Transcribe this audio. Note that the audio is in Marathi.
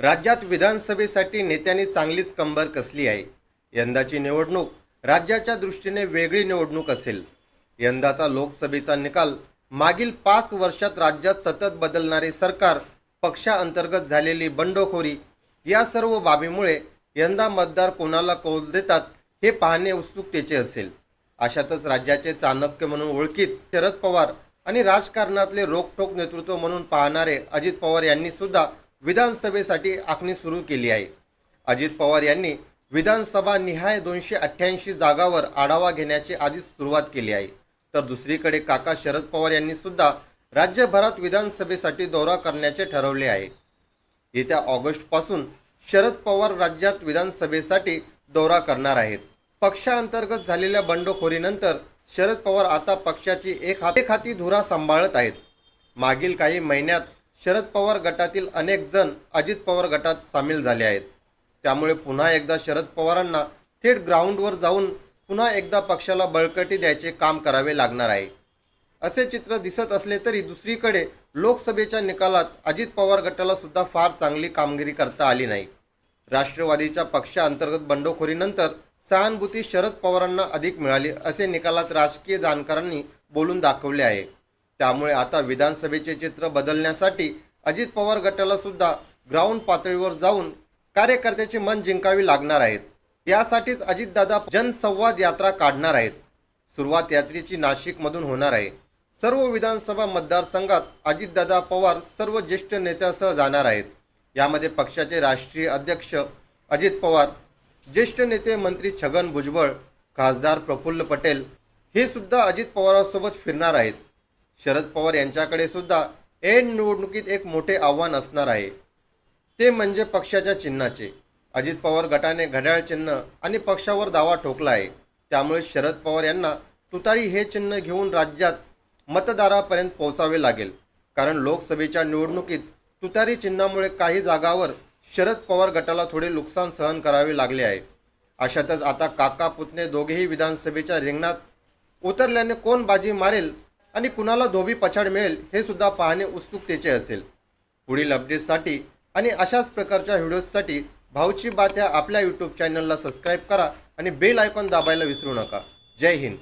राज्यात विधानसभेसाठी नेत्यांनी चांगलीच कंबर कसली आहे? यंदाची निवडणूक राज्याच्या दृष्टीने वेगळी निवडणूक असेल. यंदाचा लोकसभेचा निकाल मागील पाच वर्षात राज्यात सतत बदलणारे सरकार पक्षाअंतर्गत झालेली बंडखोरी या सर्व बाबीमुळे यंदा मतदार कोणाला कौल देतात हे पाहणे उत्सुकतेचे असेल. अशातच राज्याचे चाणक्य म्हणून ओळखीत शरद पवार आणि राजकारणातले रोखठोक नेतृत्व म्हणून पाहणारे अजित पवार यांनी सुद्धा विधानसभेसाठी आखणी सुरू केली आहे. अजित पवार यांनी विधानसभा निहाय दोनशे अठ्ठ्याऐंशी जागावर आढावा घेण्याची आधीच सुरुवात केली आहे. तर दुसरीकडे काका शरद पवार यांनी सुद्धा राज्यभरात विधानसभेसाठी दौरा करण्याचे ठरवले आहे. येत्या ऑगस्टपासून शरद पवार राज्यात विधानसभेसाठी दौरा करणार आहेत. पक्षांतर्गत झालेल्या बंडखोरीनंतर शरद पवार आता पक्षाची एक एक हाती धुरा सांभाळत आहेत. मागील काही महिन्यात शरद पवार गटातील अनेक जण अजित पवार गटात सामील झाले आहेत. त्यामुळे पुन्हा एकदा शरद पवारांना थेट ग्राउंडवर जाऊन पुन्हा एकदा पक्षाला बळकटी द्यायचे काम करावे लागणार आहे. असे चित्र दिसत असले तरी दुसरीकडे लोकसभेच्या निकालात अजित पवार गटाला सुद्धा फार चांगली कामगिरी करता आली नाही. राष्ट्रवादीच्या पक्षाअंतर्गत बंडखोरीनंतर सहानुभूती शरद पवारांना अधिक मिळाली असे निकालात राजकीय जाणकारांनी बोलून दाखवले आहे. त्यामुळे आता विधानसभेचे चित्र बदलण्यासाठी अजित पवार गटाला सुद्धा ग्राउंड पातळीवर जाऊन कार्यकर्त्याचे मन जिंकावी लागणार आहेत. यासाठीच अजितदादा जनसंवाद यात्रा काढणार आहेत. सुरुवात यात्रेची नाशिकमधून होणार आहे. सर्व विधानसभा मतदारसंघात अजितदादा पवार सर्व ज्येष्ठ नेत्यासह जाणार आहेत. यामध्ये पक्षाचे राष्ट्रीय अध्यक्ष अजित पवार ज्येष्ठ नेते मंत्री छगन भुजबळ खासदार प्रफुल्ल पटेल हे सुद्धा अजित पवारांसोबत फिरणार आहेत. शरद पवार यांच्याकडे सुद्धा एड निवडणुकीत एक मोठे आव्हान असणार आहे. ते म्हणजे पक्षाच्या चिन्हाचे. अजित पवार गटाने घड्याळ चिन्ह आणि पक्षावर दावा ठोकला आहे. त्यामुळे शरद पवार यांना तुतारी हे चिन्ह घेऊन राज्यात मतदारापर्यंत पोहोचावे लागेल. कारण लोकसभेच्या निवडणुकीत तुतारी चिन्हामुळे काही जागावर शरद पवार गटाला थोडे नुकसान सहन करावे लागले आहे. अशातच आता काका पुतणे दोघेही विधानसभेच्या रिंगणात उतरल्याने कोण बाजी मारेल आणि कुणाला धोबी पछाड मिळेल हे सुद्धा पाहणे उत्सुकतेचे असेल. पुढील अपडेट्ससाठी आणि अशाच प्रकारच्या व्हिडिओजसाठी भाऊची बात या आपल्या यूट्यूब चॅनलला सबस्क्राईब करा आणि बेल आयकॉन दाबायला विसरू नका. जय हिंद.